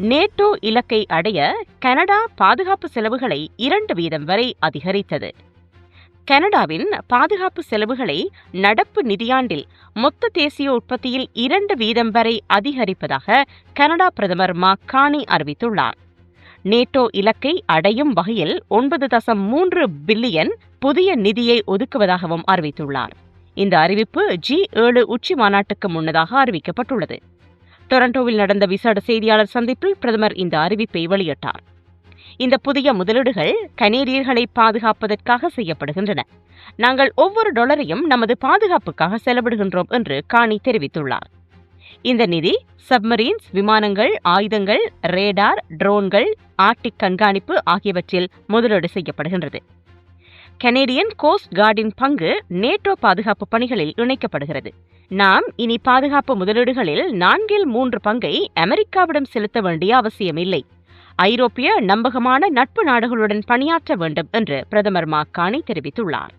NATO இலக்கை அடைய Canada பாதுகாப்பு செலவுகளை இரண்டு வீதம் வரை அதிகரித்தது. கனடாவின் பாதுகாப்பு செலவுகளை நடப்பு நிதியாண்டில் மொத்த தேசிய உற்பத்தியில் இரண்டு வீதம் வரை அதிகரிப்பதாக கனடா பிரதமர் மாக்கானி அறிவித்துள்ளார். நேட்டோ இலக்கை அடையும் வகையில் ஒன்பது தசம் மூன்று பில்லியன் புதிய நிதியை ஒதுக்குவதாகவும் அறிவித்துள்ளார். இந்த அறிவிப்பு ஜி ஏழு உச்சி மாநாட்டுக்கு முன்னதாக அறிவிக்கப்பட்டுள்ளது. டொரண்டோவில் நடந்த விசேட செய்தியாளர் சந்திப்பில் பிரதமர் இந்த அறிவிப்பை வெளியிட்டார். இந்த புதிய முதலீடுகள் கனேடியர்களை பாதுகாப்பதற்காக செய்யப்படுகின்றன. நாங்கள் ஒவ்வொரு டாலரையும் நமது பாதுகாப்புக்காக செலவிடுகின்றோம் என்று காணி தெரிவித்துள்ளார். இந்த நிதி சப்மரீன்ஸ் விமானங்கள் ஆயுதங்கள் ரேடார் ட்ரோன்கள் ஆர்டிக் கண்காணிப்பு ஆகியவற்றில் முதலீடு செய்யப்படுகின்றது. கனேடியன் கோஸ்ட் கார்டின் பங்கு நேட்டோ பாதுகாப்பு பணிகளில் இணைக்கப்படுகிறது. நாம் இனி பாதுகாப்பு முதலீடுகளில் நான்கில் மூன்று பங்கை அமெரிக்காவிடம் செலுத்த வேண்டிய அவசியமில்லை. ஐரோப்பிய நம்பகமான நட்பு நாடுகளுடன் பணியாற்ற வேண்டும் என்று பிரதமர் மாக்கானி தெரிவித்துள்ளார்.